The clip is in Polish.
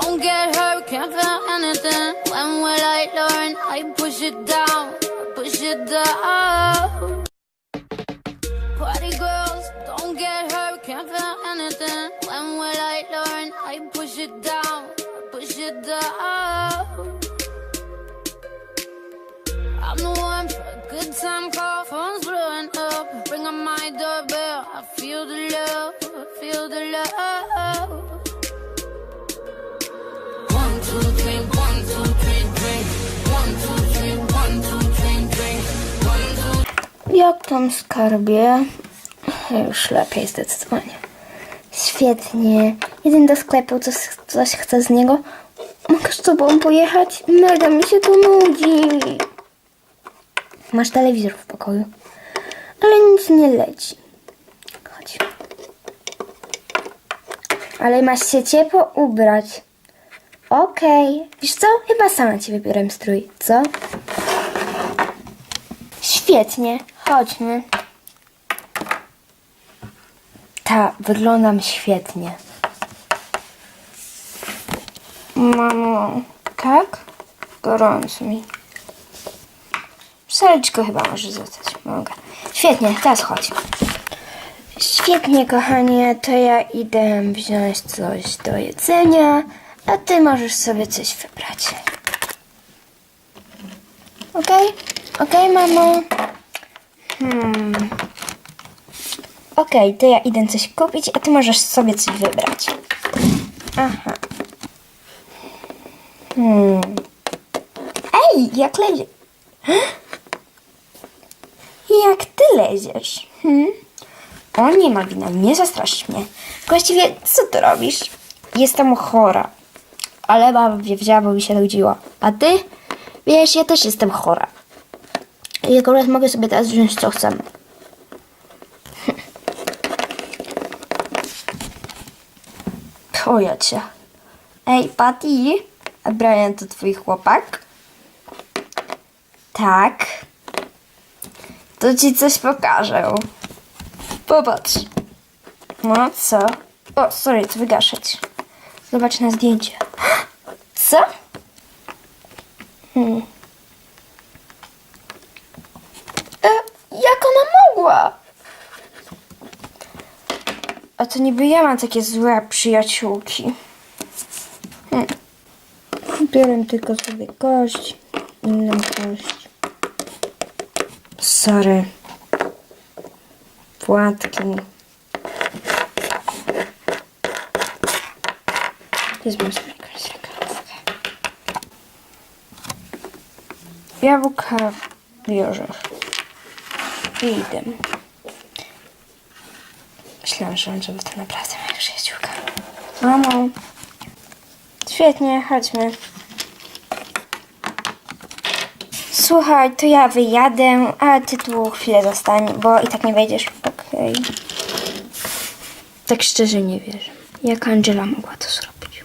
don't get hurt, can't feel anything. When will I learn? I push it down, push it down. Party girls, don't get hurt, can't feel anything. When will I learn? I push it down, push it down. I'm the one for a good time call, phone's blowing up. Ring on my doorbell, I feel the love, I feel the love. Jak tam skarbie? Już lepiej zdecydowanie. Świetnie. Jeden do sklepu, coś, coś chcę z niego. Mogę z tobą pojechać? Mega mi się tu nudzi. Masz telewizor w pokoju, ale nic nie leci. Chodź. Ale masz się ciepło ubrać. Okej. Wiesz co? Chyba sama ci wybiorę strój, co? Świetnie. Chodźmy. Ta, wyglądam świetnie. Mamo, tak? Gorąco mi. Sereczko chyba może zostać. Mogę. Świetnie, teraz chodź. Świetnie, kochanie, to ja idę wziąć coś do jedzenia, a ty możesz sobie coś wybrać. Okej? Okej, mamo? Hmm. Okej, to ja idę coś kupić, a ty możesz sobie coś wybrać. Aha. Hmm. Ej, jak lezie... Jak ty leziesz? Hmm? O nie, Malwina, nie zastraszysz mnie. Właściwie, co ty robisz? Jestem chora. Ale baba mnie wzięła, bo mi się nudziło. A ty? Wiesz, ja też jestem chora. I akurat mogę sobie teraz wziąć co chcę. Twoja cię. Ej, Patty, a Brian to twój chłopak? Tak. To ci coś pokażę. Popatrz. No co? O, sorry, to wygaszać. Zobacz na zdjęcie. Co? Hmm. E, jak A to niby ja mam takie złe przyjaciółki. Hmm. Biorę tylko sobie kość, inną kość. Sorry. Płatki. Wezmę sobie jakąś reklamówkę. Jabłka. I idę. Myślałam, że żeby to naprawdę moja przyjaciółka. Mamo. Świetnie, chodźmy. Słuchaj, to ja wyjadę, a ty tu chwilę zostań, bo i tak nie wejdziesz. Okej. Tak szczerze nie wierzę. Jak Angela mogła to zrobić?